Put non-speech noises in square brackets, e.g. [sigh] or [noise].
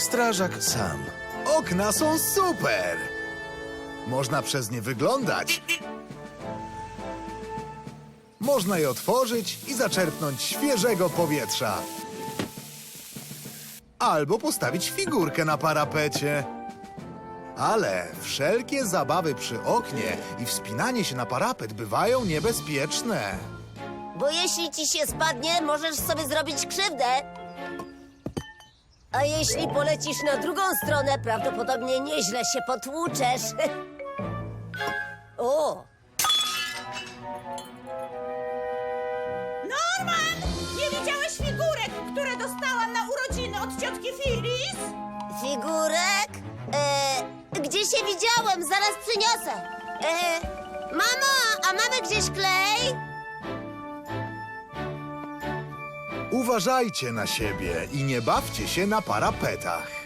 Strażak sam. Okna są super! Można przez nie wyglądać. Można je otworzyć i zaczerpnąć świeżego powietrza. Albo postawić figurkę na parapecie. Ale wszelkie zabawy przy oknie i wspinanie się na parapet bywają niebezpieczne. Bo jeśli ci się spadnie, możesz sobie zrobić krzywdę. A jeśli polecisz na drugą stronę, prawdopodobnie nieźle się potłuczesz. [laughs] o, Norman! Nie widziałeś figurek, które dostałam na urodziny od ciotki Phyllis? figurek? E, gdzie się widziałem? Zaraz przyniosę. E, mamo, a mamy gdzieś klej? Uważajcie na siebie i nie bawcie się na parapetach.